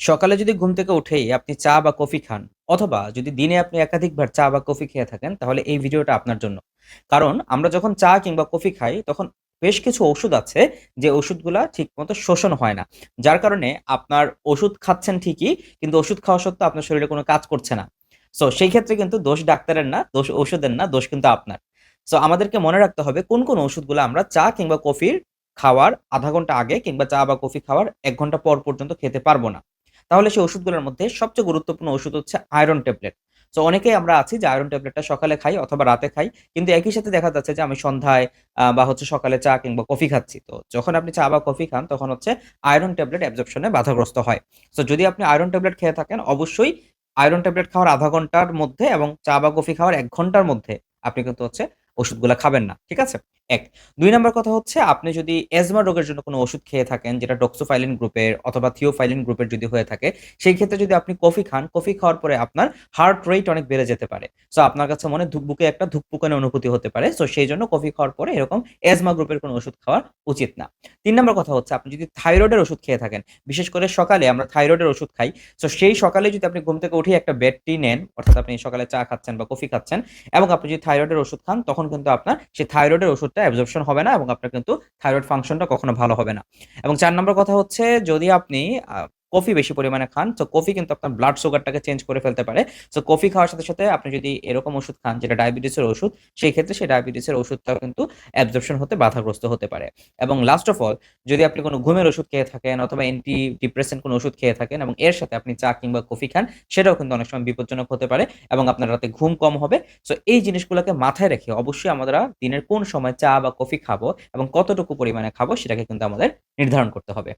সকালে যদি ঘুম থেকে উঠেই আপনি চা বা কফি খান, অথবা যদি দিনে আপনি একাধিকবার চা বা কফি খেয়ে থাকেন, তাহলে এই ভিডিওটা আপনার জন্য। কারণ আমরা যখন চা কিংবা কফি খাই, তখন বেশ কিছু ওষুধ আছে যে ওষুধগুলা ঠিকমতো শোষণ হয় না। যার কারণে আপনার ওষুধ খাচ্ছেন ঠিকই, কিন্তু ওষুধ খাওয়া সত্ত্বেও আপনার শরীরে কোনো কাজ করছে না। সো সেই ক্ষেত্রে কিন্তু দোষ ডাক্তারের না, দোষ ওষুধের না, দোষ কিন্তু আপনার। সো আমাদেরকে মনে রাখতে হবে কোন কোন ওষুধগুলো আমরা চা কিংবা কফির খাওয়ার আধা ঘণ্টা আগে কিংবা চা বা কফি খাওয়ার এক ঘণ্টা পর পর্যন্ত খেতে পারব না। তাহলে সেই ওষুধগুলোর মধ্যে সবচেয়ে গুরুত্বপূর্ণ ওষুধ হচ্ছে আয়রন ট্যাবলেট সো অনেকেই আমরা আছি যে আয়রন ট্যাবলেটটা সকালে খাই অথবা রাতে খাই, কিন্তু একই সাথে দেখা যাচ্ছে যে আমি সন্ধ্যায় বা হচ্ছে সকালে চা কিংবা কফি খাচ্ছি। তো যখন আপনি চা বা কফি খান, তখন হচ্ছে আয়রন ট্যাবলেট অ্যাবজর্পশনে বাধাগ্রস্ত হয়। সো যদি আপনি আয়রন ট্যাবলেট খেয়ে থাকেন, অবশ্যই আয়রন ট্যাবলেট খাওয়ার আধা ঘণ্টার মধ্যে এবং চা বা কফি খাওয়ার এক ঘণ্টার মধ্যে আপনি কিন্তু হচ্ছে ওষুধগুলো খাবেন না। ঠিক আছে? এক। দুই নম্বর কথা হচ্ছে, আপনি যদি এজমা রোগের জন্য কোনো ওষুধ খেয়ে থাকেন, যেটা ডক্সোফাইলিন গ্রুপের অথবা থিওফাইলিন গ্রুপের যদি হয়ে থাকে, সেই ক্ষেত্রে যদি আপনি কফি খান, কফি খাওয়ার পরে আপনার হার্ট রেট অনেক বেড়ে যেতে পারে। সো আপনার কাছে মনে ধুকবুকে একটা ধুকপুকানো অনুভূতি হতে পারে। সো সেই জন্য কফি খাওয়ার পরে এরকম এজমা গ্রুপের কোনো ওষুধ খাওয়া উচিত না। তিন নম্বর কথা হচ্ছে, আপনি যদি থাইরয়েডের ওষুধ খেয়ে থাকেন, বিশেষ করে সকালে আমরা থাইরয়েডের ওষুধ খাই সো সেই সকালে যদি আপনি ঘুম থেকে উঠে একটা বেড টি নেন, অর্থাৎ আপনি সকালে চা খাচ্ছেন বা কফি খাচ্ছেন, এবং আপনি যদি থাইরয়েডের ওষুধ খান, তখন কিন্তু আপনার সেই থাইরয়েডের ওষুধটা অ্যাবজর্পশন হবে না এবং আপনার কিন্তু থাইরয়েড ফাংশনটা কখনো ভালো হবে না। এবং চার নম্বর কথা হচ্ছে, যদি আপনি কফি বেশি পরিমাণে খান তো কফি কিন্তু আপনার ব্লাড সুগারটাকে চেঞ্জ করে ফেলতে পারে। তো কফি খাওয়ার সাথে সাথে আপনি যদি এরকম ওষুধ খান, যেটা ডায়াবেটিসের ওষুধ, সেই ক্ষেত্রে সেই ডায়াবেটিসের ওষুধটাও কিন্তু অ্যাবজর্পশন হতে বাধাগ্রস্ত হতে পারে। এবং লাস্ট অফ অল যদি আপনি কোনো ঘুমের ওষুধ খেয়ে থাকেন অথবা অ্যান্টি ডিপ্রেসেন্ট কোনো ওষুধ খেয়ে থাকেন এবং এর সাথে আপনি চা কিংবা কফি খান, সেটাও কিন্তু অনেক সময় বিপজ্জনক হতে পারে এবং আপনার রাতে ঘুম কম হবে। সো এই জিনিসগুলোকে মাথায় রেখে অবশ্যই আমরা দিনের কোন সময় চা বা কফি খাব এবং কতটুকু পরিমাণে খাব সেটাকে কিন্তু আমাদের নির্ধারণ করতে হবে।